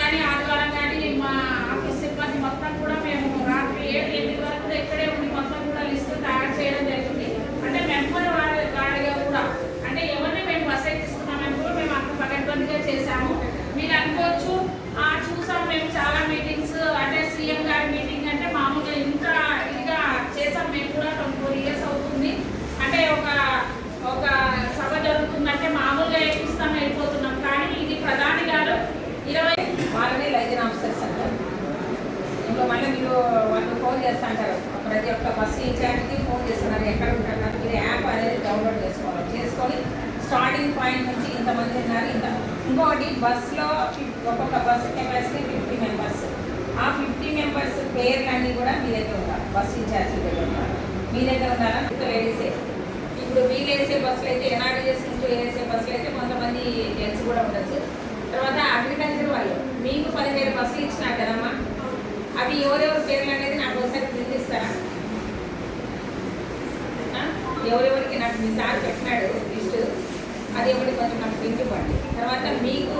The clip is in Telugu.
জানি ఇంకో మళ్ళీ మీరు వాళ్ళు ఫోన్ చేస్తుంటారు ప్రతి ఒక్క బస్సు ఇన్ఛార్జ్కి ఫోన్ చేస్తున్నారు. ఎక్కడ ఉంటున్నారు మీరు యాప్ అనేది డౌన్లోడ్ చేసుకోవాలి. చేసుకొని స్టార్టింగ్ పాయింట్ నుంచి ఇంతమంది ఉన్నారు. ఇంత ఇంకొకటి బస్సులో ఒక్కొక్క బస్సు కెపాసిటీ ఫిఫ్టీ మెంబర్స్ ఆ ఫిఫ్టీ మెంబర్స్ పేర్లన్నీ కూడా మీ దగ్గర ఉండాలి. బస్సు ఇన్ఛార్జ్ దగ్గర ఉండాలి. మీ దగ్గర ఉండాలా? ఇంకా లేడీసే. ఇప్పుడు వీళ్ళు వేసే బస్సులు అయితే ఎన్ఆర్డీఎస్ నుంచి వేసే బస్సులు అయితే కొంతమంది జెంట్స్ కూడా ఉండొచ్చు. తర్వాత అగ్రికల్చర్ వాళ్ళు మీకు పదిహేడు బస్సులు ఇచ్చినారు కదమ్మా అవి ఎవరెవరి పేర్లు అనేది నాకు ఒకసారి ప్రింట్ ఇస్తారా ఆ? ఎవరెవరికి నాకు మీ సార్ పెట్టినాడు లిస్ట్ అది ఒకటి కొంచెం నాకు ప్రింట్ ఇవ్వండి తర్వాత మీకు